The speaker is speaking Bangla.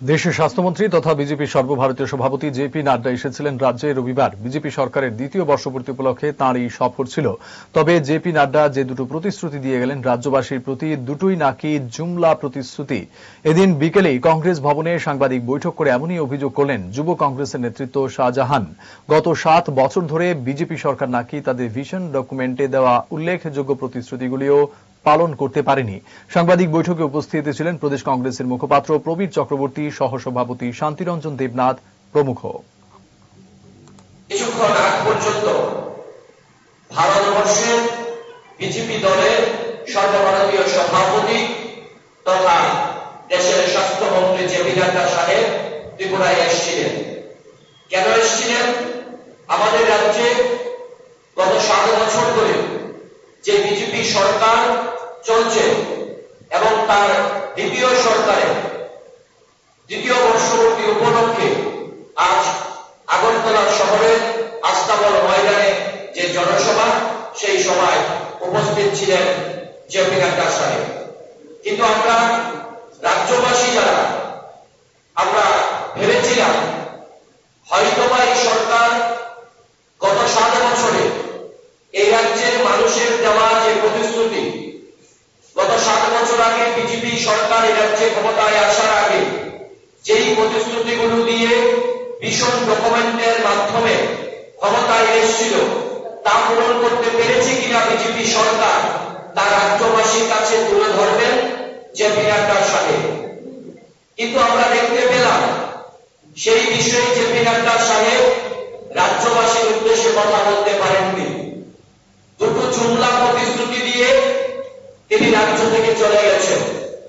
দেশের স্বাস্থ্যমন্ত্রী তথা বিজেপির সর্বভারতীয় সভাপতি জেপি নাড্ডা এসেছিলেন রাজ্যে রবিবার। বিজেপি সরকারের দ্বিতীয় বর্ষপূর্তি উপলক্ষে তাঁর এই সফর ছিল। তবে জেপি নাড্ডা যে দুটো প্রতিশ্রুতি দিয়ে গেলেন, রাজ্যবাসীর প্রতি দুটোই নাকি জুমলা প্রতিশ্রুতি। এদিন বিকেলেই কংগ্রেস ভবনে সাংবাদিক বৈঠক করে এমনই অভিযোগ করলেন যুব কংগ্রেসের নেতৃত্ব শাহজাহান। গত সাত বছর ধরে বিজেপি সরকার নাকি তাদের ভিশন ডকুমেন্টে দেওয়া উল্লেখযোগ্য প্রতিশ্রুতিগুলিও পালন করতে পারেনি। সাংবাদিক বৈঠকে উপস্থিত ছিলেন প্রদেশ কংগ্রেসের মুখপাত্র প্রবীর চক্রবর্তী, সহসভাপতি শান্তিরঞ্জন দেবনাথ প্রমুখ। বিজেপি দলের সর্বভারতীয় সভাপতি তথা দেশের স্বাস্থ্যমন্ত্রী জেপি নাড্ডা সাহেব ত্রিপুরায় এসেছিলেন। কেন এসেছিলেন? আমাদের রাজ্যে গত সাত বছর ধরে যে বিজেপি সরকার চলছে এবং তার দ্বিতীয় সরকারের দ্বিতীয় বর্ষপূর্তি উপলক্ষে আজ আগরতলা শহরের আস্তাবল ময়দানে যে জনসভা, সেই সভায় উপস্থিত ছিলেন জেপি নাড্ডা সাহেব। কিন্তু আমরা রাজ্যবাসী যারা, আমরা ভেবেছিলাম হয়তোবা এই সরকার গত সাত বছরে এই রাজ্যের মানুষের দেওয়া যে প্রতিশ্রুতি গত সাত বছর আগে বিজেপি সরকার রাজ্যে ক্ষমতায় আসার আগে যেই প্রতিশ্রুতিগুলো দিয়ে ভীষণ ডকুমেন্টের মাধ্যমে ক্ষমতায় এসেছিল, তা পূরণ করতে পেরেছে কিনা বিজেপি সরকার, তা রাজ্যবাসীর কাছে তুলে ধরবেন যে নাড্ডা সাহেব কিন্তু আমরা দেখতে পেলাম, সেই বিষয়ে যে নাড্ডা সাহেব রাজ্যবাসীর উদ্দেশ্যে কথা বলতে পারেননি। দুটো জুমলা প্রতিশ্রুতি দিয়ে তিনি রাজ্য থেকে চলে গেছেন।